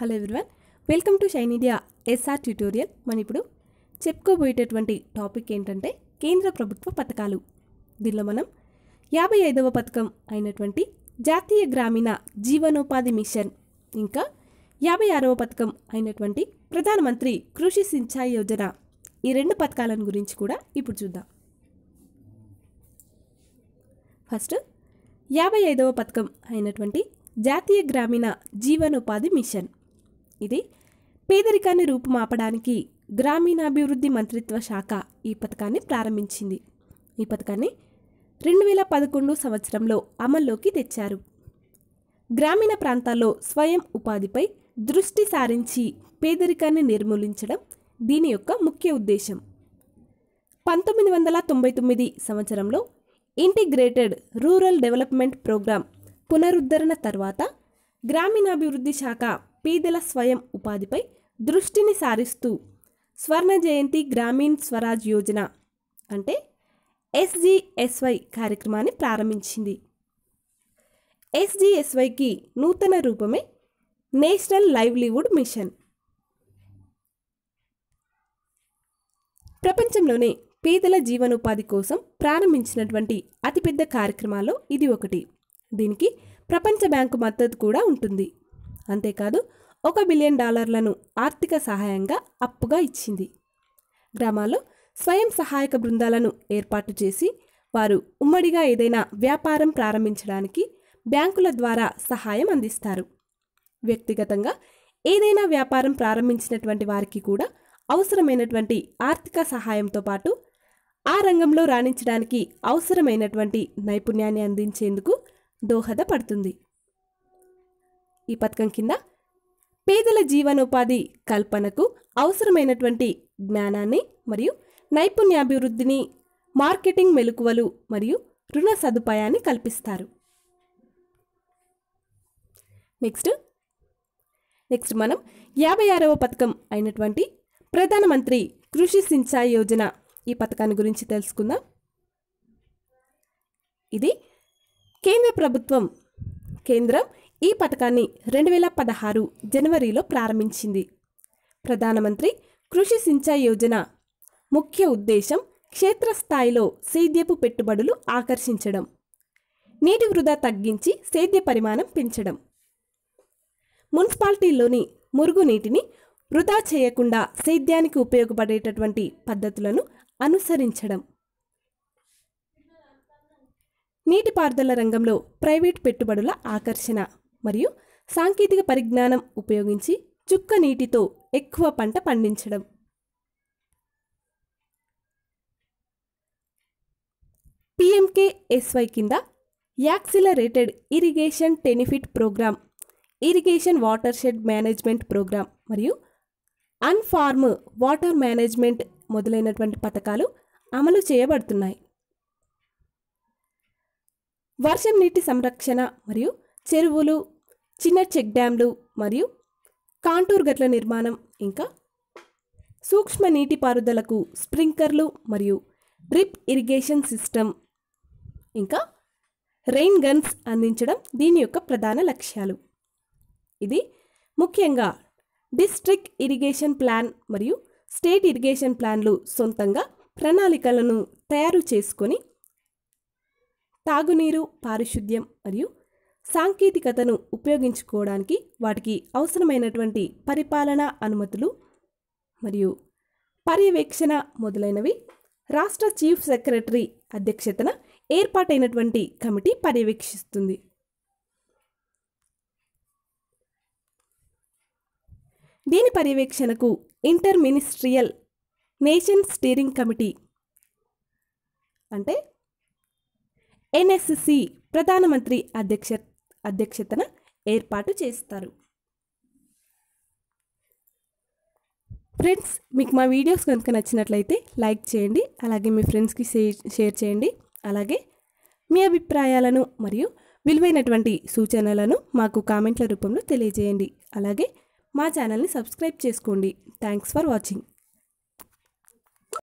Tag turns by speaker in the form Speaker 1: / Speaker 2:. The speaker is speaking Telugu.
Speaker 1: Hello everyone welcome to shine India SR tutorial మనం ఇప్పుడు చెప్పుకోబోయేటటువంటి టాపిక్ ఏంటంటే కేంద్ర ప్రభుత్వ పథకాలు. దీనిలో మనం యాభై ఐదవ పథకం అయినటువంటి జాతీయ గ్రామీణ జీవనోపాధి మిషన్ ఇంకా యాభై ఆరవ పథకం అయినటువంటి ప్రధానమంత్రి కృషి సించాయి యోజన ఈ రెండు పథకాలను గురించి కూడా ఇప్పుడు చూద్దాం. ఫస్ట్ యాభై ఐదవ పథకం అయినటువంటి జాతీయ గ్రామీణ జీవనోపాధి మిషన్. ఇది పేదరికాన్ని రూపుమాపడానికి గ్రామీణాభివృద్ధి మంత్రిత్వ శాఖ ఈ పథకాన్ని ప్రారంభించింది. ఈ పథకాన్ని రెండు వేల పదకొండు సంవత్సరంలో అమల్లోకి తెచ్చారు. గ్రామీణ ప్రాంతాల్లో స్వయం ఉపాధిపై దృష్టి సారించి పేదరికాన్ని నిర్మూలించడం దీని యొక్క ముఖ్య ఉద్దేశం. పంతొమ్మిది వందల తొంభై తొమ్మిది సంవత్సరంలో ఇంటిగ్రేటెడ్ రూరల్ డెవలప్మెంట్ ప్రోగ్రాం పునరుద్ధరణ తర్వాత గ్రామీణాభివృద్ధి శాఖ పీదల స్వయం ఉపాధిపై దృష్టిని సారిస్తూ స్వర్ణ జయంతి గ్రామీణ్ స్వరాజ్ యోజన అంటే ఎస్జిఎస్వై కార్యక్రమాన్ని ప్రారంభించింది. ఎస్జిఎస్వైకి నూతన రూపమే నేషనల్ లైవ్లీవుడ్ మిషన్. ప్రపంచంలోనే పేదల జీవనోపాధి కోసం ప్రారంభించినటువంటి అతిపెద్ద కార్యక్రమాల్లో ఇది ఒకటి. దీనికి ప్రపంచ బ్యాంకు మద్దతు కూడా ఉంటుంది. అంతేకాదు ఒక బిలియన్ డాలర్లను ఆర్థిక సహాయంగా అప్పుగా ఇచ్చింది. గ్రామాల్లో స్వయం సహాయక బృందాలను ఏర్పాటు చేసి వారు ఉమ్మడిగా ఏదైనా వ్యాపారం ప్రారంభించడానికి బ్యాంకుల ద్వారా సహాయం అందిస్తారు. వ్యక్తిగతంగా ఏదైనా వ్యాపారం ప్రారంభించినటువంటి వారికి కూడా అవసరమైనటువంటి ఆర్థిక సహాయంతో పాటు ఆ రంగంలో రాణించడానికి అవసరమైనటువంటి నైపుణ్యాన్ని అందించేందుకు దోహదపడుతుంది. ఈ పథకం కింద పేదల జీవనోపాధి కల్పనకు అవసరమైనటువంటి జ్ఞానాన్ని మరియు నైపుణ్యాభివృద్ధిని మార్కెటింగ్ మెలకువలు మరియు రుణ సదుపాయాన్ని కల్పిస్తారు. నెక్స్ట్ నెక్స్ట్ మనం యాభై ఆరవ పథకం అయినటువంటి ప్రధానమంత్రి కృషి సించాయి యోజన ఈ పథకాన్ని గురించి తెలుసుకుందాం. ఇది కేంద్ర ప్రభుత్వం కేంద్రం ఈ పథకాన్ని రెండు వేల పదహారు జనవరిలో ప్రారంభించింది. ప్రధానమంత్రి కృషి సించాయి యోజన ముఖ్య ఉద్దేశం క్షేత్రస్థాయిలో సేద్యపు పెట్టుబడులు ఆకర్షించడం నీటి వృధా తగ్గించి సేద్య పరిమాణం పెంచడం. మున్సిపాలిటీల్లోని మురుగునీటిని వృధా చేయకుండా సేద్యానికి ఉపయోగపడేటటువంటి పద్ధతులను అనుసరించడం. నీటిపారుదల రంగంలో ప్రైవేట్ పెట్టుబడుల ఆకర్షణ మరియు సాంకేతిక పరిజ్ఞానం ఉపయోగించి చుక్క నీటితో ఎక్కువ పంట పండించడం. పిఎంకేఎస్వై కింద accelerated irrigation benefit program irrigation water shed management program మరియు అన్ఫార్మ్ వాటర్ మేనేజ్మెంట్ మొదలైనటువంటి పథకాలు అమలు చేయబడుతున్నాయి. వర్షం నీటి సంరక్షణ మరియు చెరువులు చిన్న చెక్ డ్యాంలు మరియు కాంటూర్ గట్ల నిర్మాణం ఇంకా సూక్ష్మ నీటిపారుదలకు స్ప్రింక్లర్లు మరియు డ్రిప్ ఇరిగేషన్ సిస్టమ్ ఇంకా రెయిన్ గన్స్ అందించడం దీని యొక్క ప్రధాన లక్ష్యాలు. ఇది ముఖ్యంగా డిస్ట్రిక్ట్ ఇరిగేషన్ ప్లాన్ మరియు స్టేట్ ఇరిగేషన్ ప్లాన్లు సొంతంగా ప్రణాళికలను తయారు చేసుకొని తాగునీరు పారిశుద్ధ్యం మరియు సాంకేతికతను ఉపయోగించుకోవడానికి వాటికి అవసరమైనటువంటి పరిపాలనా అనుమతులు మరియు పర్యవేక్షణ మొదలైనవి. రాష్ట్ర చీఫ్ సెక్రటరీ అధ్యక్షతన ఏర్పాటైనటువంటి కమిటీ పర్యవేక్షిస్తుంది. దీని పర్యవేక్షణకు inter ministerial nation steering committee అంటే ఎన్ఎస్సి ప్రధానమంత్రి అధ్యక్ష అధ్యక్షతన ఏర్పాటు చేస్తారు. ఫ్రెండ్స్ మీకు మా వీడియోస్ కనుక నచ్చినట్లయితే లైక్ చేయండి అలాగే మీ ఫ్రెండ్స్కి షేర్ చేయండి. అలాగే మీ అభిప్రాయాలను మరియు విలువైనటువంటి సూచనలను మాకు కామెంట్ల రూపంలో తెలియజేయండి. అలాగే మా ఛానల్ని సబ్స్క్రైబ్ చేసుకోండి. Thanks for watching.